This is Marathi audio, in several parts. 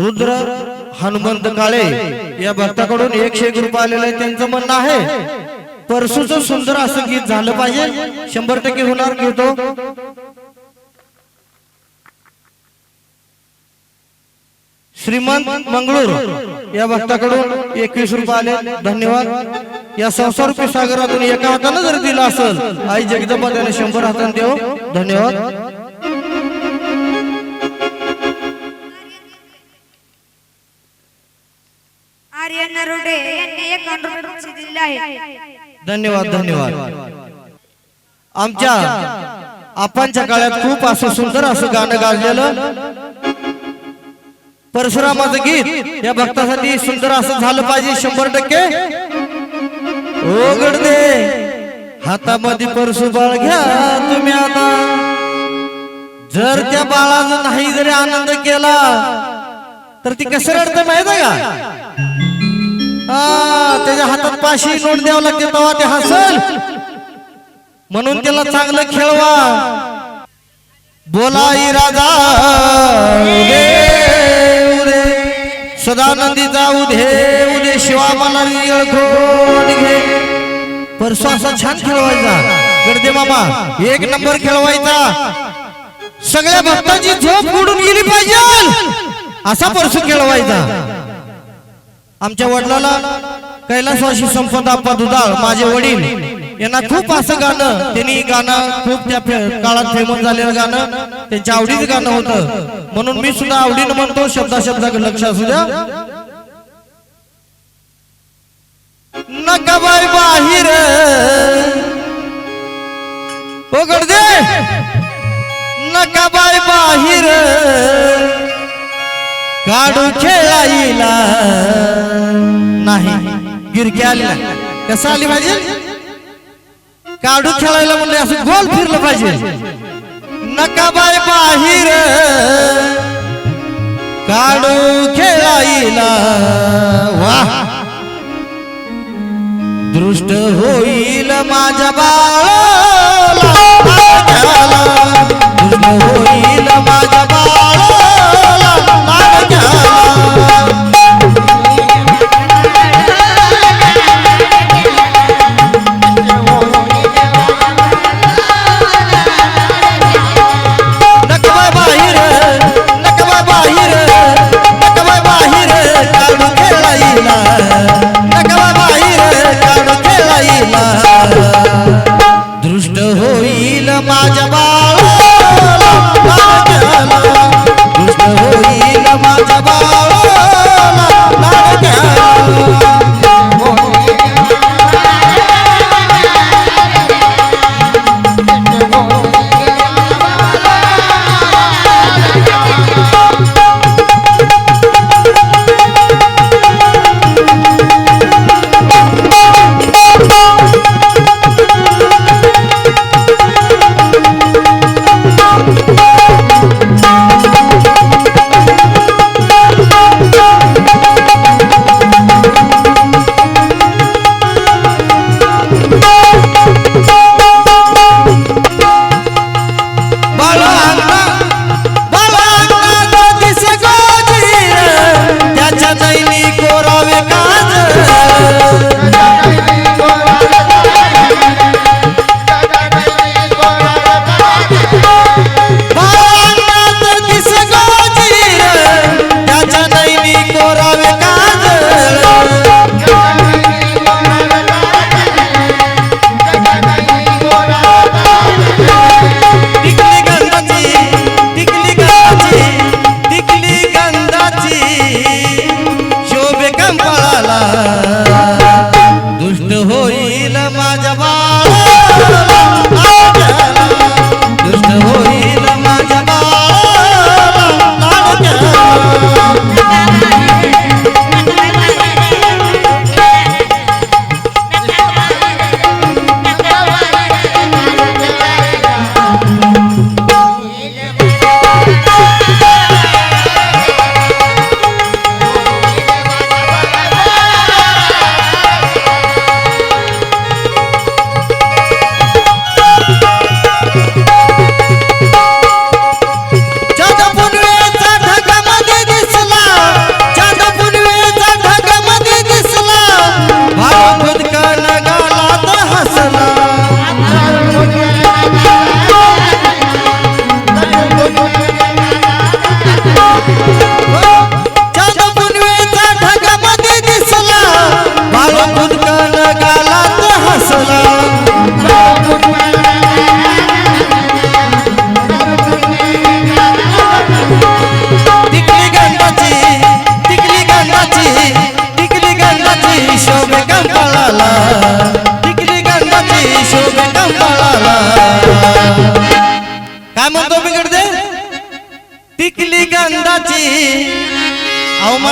रुद्र हनुमंत काळे या भक्ताकडून एकशे एक रुपये आलेलं आहे त्यांचं म्हणणं आहे परसूच सुंदर असं गीत झालं पाहिजे. शंभर टक्के होणार घेतो श्रीमंत मंगळूर या भक्ताकडून एकवीस रुपये आले. धन्यवाद. या संसारूपी सागरातून एका हातानं जर दिला असेल आई जगदंबा त्याने शंभर हाताने देव धन्यवाद. यांनी दिले आहे. धन्यवाद धन्यवाद आमच्या आपांच्या काळात खूप असं सुंदर असं गाणं गाजलेलं. परशुरामाचं गीत या भक्तासाठी सुंदर असं झालं पाहिजे शंभर टक्के. ओघड दे हातामध्ये परशु बाळ घ्या तुम्ही आता. जर त्या बाळाचा नाही जरी आनंद केला तर ती कसं रडतं माहीत आहे का? त्याच्या हातात पाचशे नोट द्यावं लागते तेव्हा ते हसल. म्हणून त्याला चांगलं खेळवा. बोलाई राजा. उदे उदे. सदानंदी जाऊ दे उदे. शिवा मला घे. परसू असा छान खेळवायचा. गडदे मामा एक नंबर खेळवायचा. सगळ्या भक्तांची झोप उडून गेली पाहिजे. असा परसू खेळवायचा. आमच्या वडिलाला कैलासवाशी संपत आप्पा दुधाळ माझे वडील यांना खूप असं गाणं त्यांनी गाणं खूप त्या फे- काळात फेमस झालेलं गाणं त्यांच्या आवडीचं गाणं होतं. म्हणून मी सुद्धा आवडीनं म्हणतो शब्दा शब्दा लक्ष असू द्या. नका बाय बाहेर. उघड दे. नका बाय बाहेर. काढू खेळायला. नाही. गिरकी आली कसं आली पाहिजे? काढू खेळायला म्हणजे असं गोल फिरलं पाहिजे. नका बाय बाहेर. काढू खेळायला. वा. दृष्ट होईल माझ्या बाळाला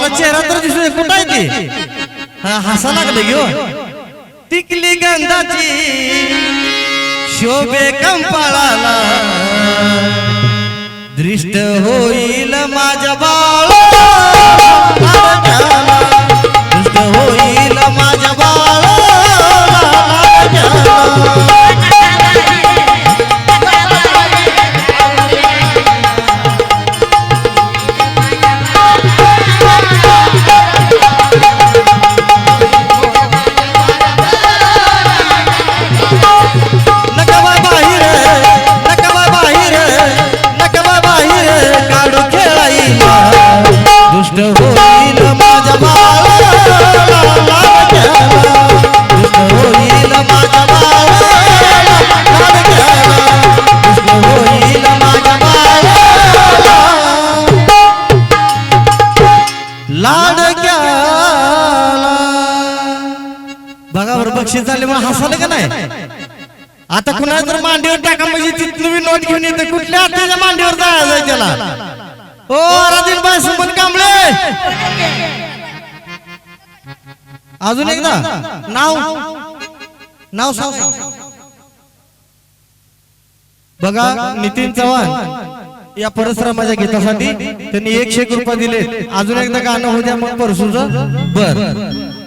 मला चेहरा तर दिसतोय कुठं आहे ती? हा हसा लागलं घेऊ टिकली गंधाची शोभे कंपाळाला. दृष्ट होईल माझ्या बाळ. जायचं ओ राजीन बाय सुमन कांबळे. अजून एकदा. नाव. नाव सांग. बघा नितीन चव्हाण. या परिश्रमाच्या गीतासाठी त्यांनी एकशे एक रुपये दिले अजून एकदा गाणं होऊ द्या मग परसूच. बर.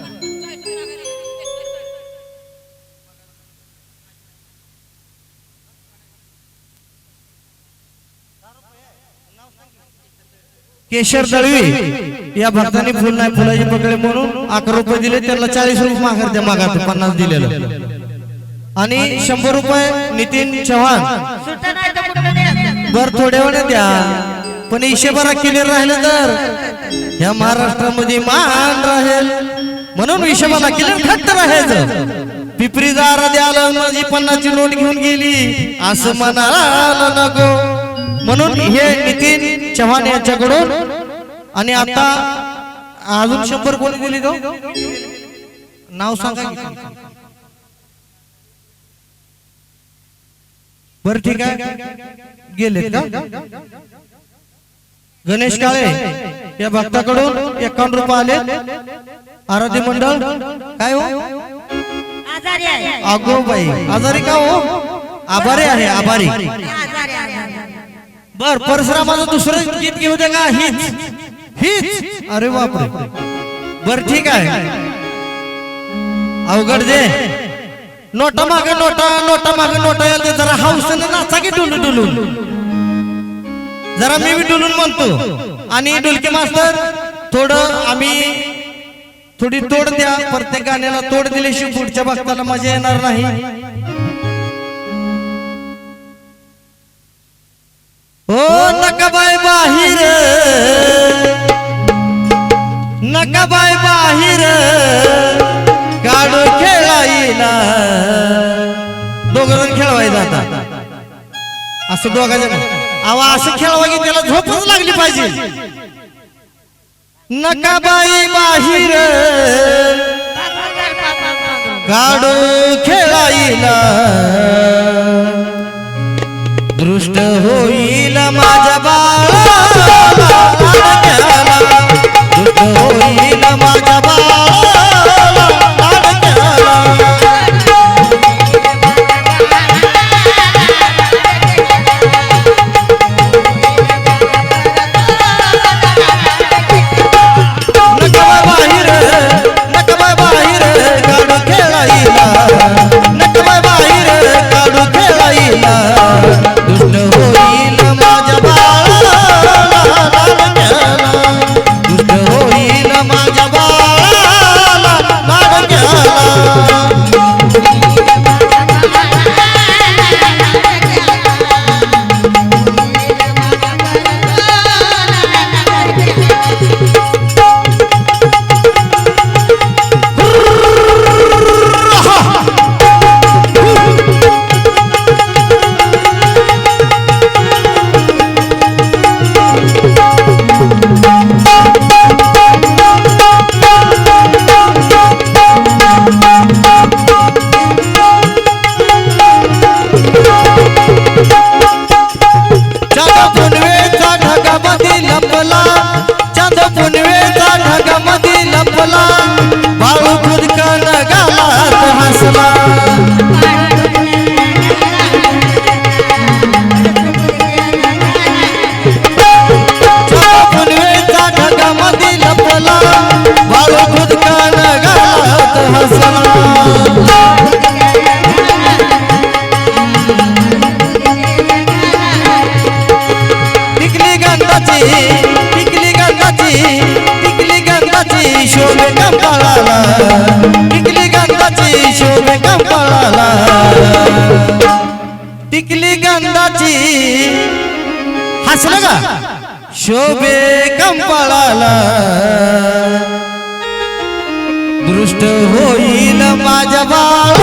केशर दळवी. या भक्तांनी फुल नाही फुलाचे पकडले म्हणून अकरा रुपये दिले त्यांना चाळीस रुपये माघार द्या मागात पन्नास दिलेलं. आणि शंभर रुपये नितीन चव्हाण. बर थोड्या वेळ द्या. पण हिशेबारा क्लिअर राहिलं तर ह्या महाराष्ट्रामध्ये मान राहील. म्हणून हिशेबाला क्लिअर खट्ट राहायचं. पिपरी दारा द्याला माझी पन्नासची नोट घेऊन गेली. असं म्हणाला नको. म्हणून हे नितीन चव्हाण यांच्याकडून आणि आता अजून शंभर कोणी दिली तो नाव सांगा. बर ठीक आहे. गेले का? गणेश काळे या भक्ताकडून एकावन्न रुपये आले आराध्य मंडळ काय हो? आजारी आहे. अगो बाई. आजारी का हो? आभारी आहे आभारी आजारी आहे, आजारी आहे. बर परशुरामाचं दुसरं गीत घेऊ दे का? हीच. हीच. अरे बापरे. बर ठीक आहे. अवघड दे नोटा माग नोटा नोटा माग नोटा यायला जरा हाऊसनं नाचा की डुलू डुलून जरा मी बी डुलून म्हणतो. आणि डुलके मास्तर थोडं आम्ही थोडी तोड द्या. प्रत्येक गाण्याला तोड दिल्याशिवाय पुढच्या भक्ताला मजा येणार नाही. ओ नकाबाई बाहिर. नकाबाई बाहिर. काढू खेळायला. दोघं खेळवायचं आता असं दोघांच्या जण असं खेळवा की त्याला झोपच लागली पाहिजे. नकाबाई बाहिर. काढू खेळाईला दृष्ट होईल मा टिकली गंधाची. हसलं का? शोभे कंपाळाला. दृष्ट होईल माझ्या बाळ